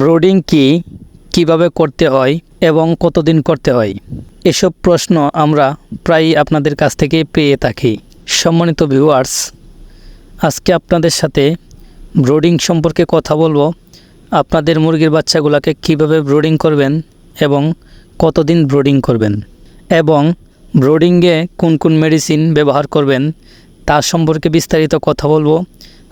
Brooding কি, কীভাবে করতে হয় এবং কতদিন করতে হয়? এসব প্রশ্ন আমরা প্রায়ই আপনাদের কাছ থেকে পেয়ে থাকি। সম্মানিত ভিউয়ার্স, আজকে আপনাদের সাথে ব্রোডিং সম্পর্কে কথা বলব। আপনাদের মুরগির বাচ্চাগুলোকে কীভাবে ব্রোডিং করবেন এবং কতদিন ব্রোডিং করবেন এবং ব্রোডিংয়ে কোন কোন মেডিসিন ব্যবহার করবেন তা সম্পর্কে বিস্তারিত কথা বলব।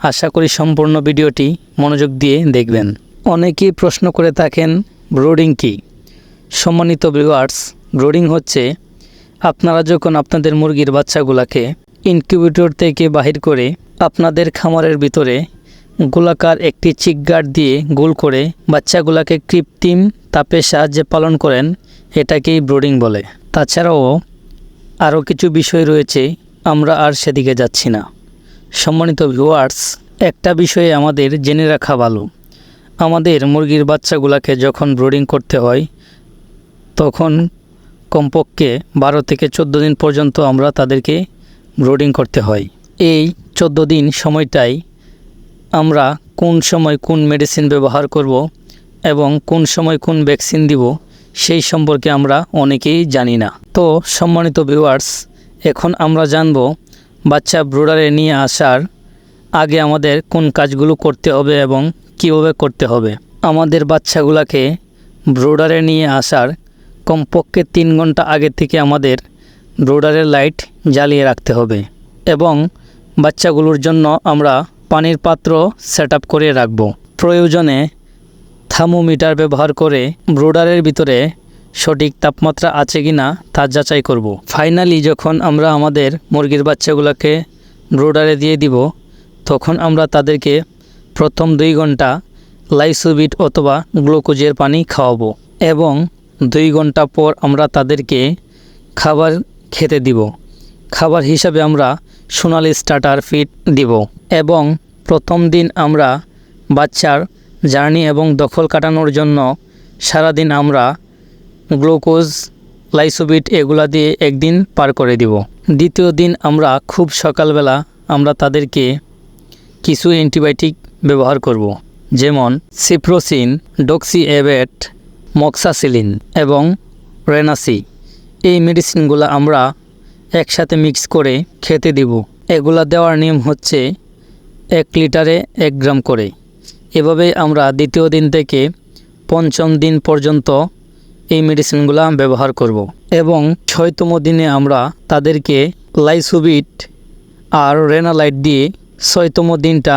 আশা করি সম্পূর্ণ ভিডিওটি মনোযোগ দিয়ে দেখবেন। অনেকেই প্রশ্ন করে থাকেন, ব্রোডিং কী? সম্মানিত ভিউয়ার্স ব্রোডিং হচ্ছে, আপনারা যখন আপনাদের মুরগির বাচ্চাগুলোকে ইনকিউবেটর থেকে বাহির করে আপনাদের খামারের ভিতরে গোলাকার একটি চিকগার্ড দিয়ে গোল করে বাচ্চাগুলোকে কৃত্রিম তাপের সাহায্যে পালন করেন, এটাকেই ব্রোডিং বলে। তাছাড়াও আরও কিছু বিষয় রয়েছে, আমরা আর সেদিকে যাচ্ছি না। সম্মানিত ভিউয়ার্স একটা বিষয়ে আমাদের জেনে রাখা ভালো। আমাদের মুরগির বাচ্চাগুলোকে যখন ব্রোডিং করতে হয়, তখন কমপক্ষে বারো থেকে চোদ্দ দিন পর্যন্ত আমরা তাদেরকে ব্রোডিং করতে হয়। এই চোদ্দ দিন সময়টাই আমরা কোন সময় কোন মেডিসিন ব্যবহার করব এবং কোন সময় কোন ভ্যাকসিন দিব, সেই সম্পর্কে আমরা অনেকেই জানি না। তো সম্মানিত ভিউয়ার্স এখন আমরা জানব বাচ্চা ব্রোডারে নিয়ে আসার আগে আমাদের কোন কাজগুলো করতে হবে এবং কীভাবে করতে হবে আমাদের বাচ্চাগুলোকে ব্রোডারে নিয়ে আসার কমপক্ষে তিন ঘণ্টা আগে থেকে আমাদের ব্রোডারের লাইট জ্বালিয়ে রাখতে হবে এবং বাচ্চাগুলোর জন্য আমরা পানির পাত্র সেট আপ করে রাখব প্রয়োজনে থার্মোমিটার ব্যবহার করে ব্রোডারের ভিতরে সঠিক তাপমাত্রা আছে কি না তা যাচাই করব। ফাইনালি যখন আমরা আমাদের মুরগির বাচ্চাগুলোকে ব্রোডারে দিয়ে দিব, তখন আমরা তাদেরকে প্রথম দুই ঘণ্টা লাইসোবিট অথবা গ্লুকোজের পানি খাওয়াবো এবং দুই ঘণ্টা পর আমরা তাদেরকে খাবার খেতে দিব। খাবার হিসাবে আমরা সোনালি স্টার্টার ফিট দিব এবং প্রথম দিন আমরা বাচ্চার জার্নি এবং দখল কাটানোর জন্য সারাদিন আমরা গ্লুকোজ, লাইসোবিট এগুলা দিয়ে একদিন পার করে দিব। দ্বিতীয় দিন আমরা খুব সকালবেলা আমরা তাদেরকে কিছু অ্যান্টিবায়োটিক ব্যবহার করব। যেমন সিপ্রোসিন ডক্সি এবেট মক্সাসিলিন এবং রেনাসি এই মেডিসিনগুলো আমরা একসাথে মিক্স করে খেতে দিব এগুলা দেওয়ার নিয়ম হচ্ছে এক লিটারে এক গ্রাম করে এভাবে আমরা দ্বিতীয় দিন থেকে পঞ্চম দিন পর্যন্ত এই মেডিসিনগুলো ব্যবহার করব। এবং ছয়তম দিনে আমরা তাদেরকে লাইসুবিট আর রেনালাইট দিয়ে ছয়তম দিনটা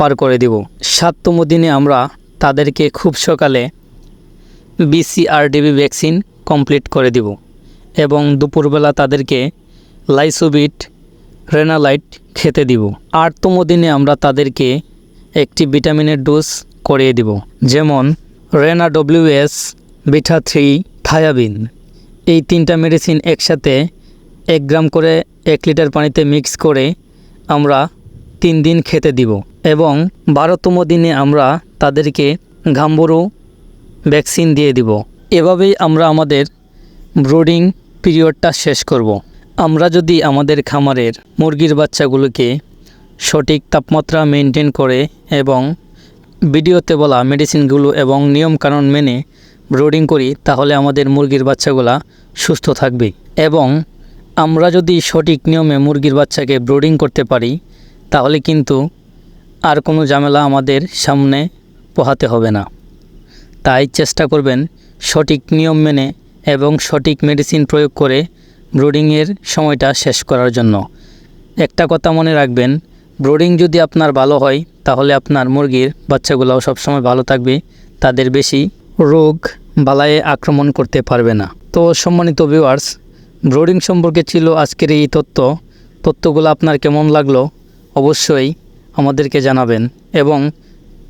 পার করে দেব। সাততম দিনে আমরা তাদেরকে খুব সকালে বিসিআরডিবি ভ্যাকসিন কমপ্লিট করে দিব এবং দুপুরবেলা তাদেরকে লাইসোবিট রেনালাইট খেতে দিব। আটতম দিনে আমরা তাদেরকে একটি ভিটামিনের ডোজ করিয়ে দিব, যেমন রেনা ডব্লিউএস বিঠা থ্রি থায়াবিন এই তিনটা মেডিসিন একসাথে এক গ্রাম করে এক লিটার পানিতে মিক্স করে আমরা তিন দিন খেতে দিব। এবং বারোতম দিনে আমরা তাদেরকে ঘাম্বুরু ভ্যাকসিন দিয়ে দিব এভাবেই আমরা আমাদের ব্রোডিং পিরিয়ডটা শেষ করব। আমরা যদি আমাদের খামারের মুরগির বাচ্চাগুলোকে সঠিক তাপমাত্রা মেনটেন করে এবং ভিডিওতে বলা মেডিসিনগুলো এবং নিয়মকানুন মেনে ব্রোডিং করি, তাহলে আমাদের মুরগির বাচ্চাগুলা সুস্থ থাকবে এবং আমরা যদি সঠিক নিয়মে মুরগির বাচ্চাকে ব্রোডিং করতে পারি, তাহলে কিন্তু আর কোনো ঝামেলা আমাদের সামনে পোহাতে হবে না। তাই চেষ্টা করবেন সঠিক নিয়ম মেনে এবং সঠিক মেডিসিন প্রয়োগ করে ব্রোডিংয়ের সময়টা শেষ করার জন্য। একটা কথা মনে রাখবেন, ব্রোডিং যদি আপনার ভালো হয়, তাহলে আপনার মুরগির বাচ্চাগুলোও সবসময় ভালো থাকবে, তাদের বেশি রোগ বালায়ে আক্রমণ করতে পারবে না। তো সম্মানিত ভিউয়ার্স ব্রোডিং সম্পর্কে ছিল আজকের এই তথ্য। তথ্যগুলো আপনার কেমন লাগল? অবশ্যই আমাদেরকে জানাবেন এবং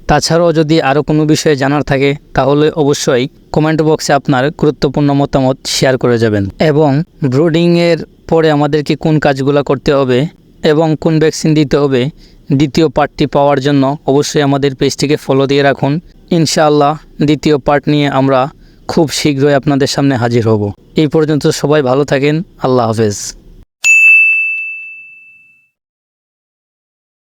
তাছাড়াও যদি আরও কোনো বিষয়ে জানার থাকে, তাহলে অবশ্যই কমেন্ট বক্সে আপনার গুরুত্বপূর্ণ মতামত শেয়ার করে যাবেন। এবং ব্রোডিংয়ের পরে আমাদেরকে কোন কাজগুলো করতে হবে এবং কোন ভ্যাকসিন দিতে হবে, দ্বিতীয় পার্টটি পাওয়ার জন্য অবশ্যই আমাদের পেজটিকে ফলো দিয়ে রাখুন। ইনশাআল্লাহ দ্বিতীয় পার্ট নিয়ে আমরা খুব শীঘ্রই আপনাদের সামনে হাজির হব। এই পর্যন্ত সবাই ভালো থাকেন। আল্লাহ হাফেজ।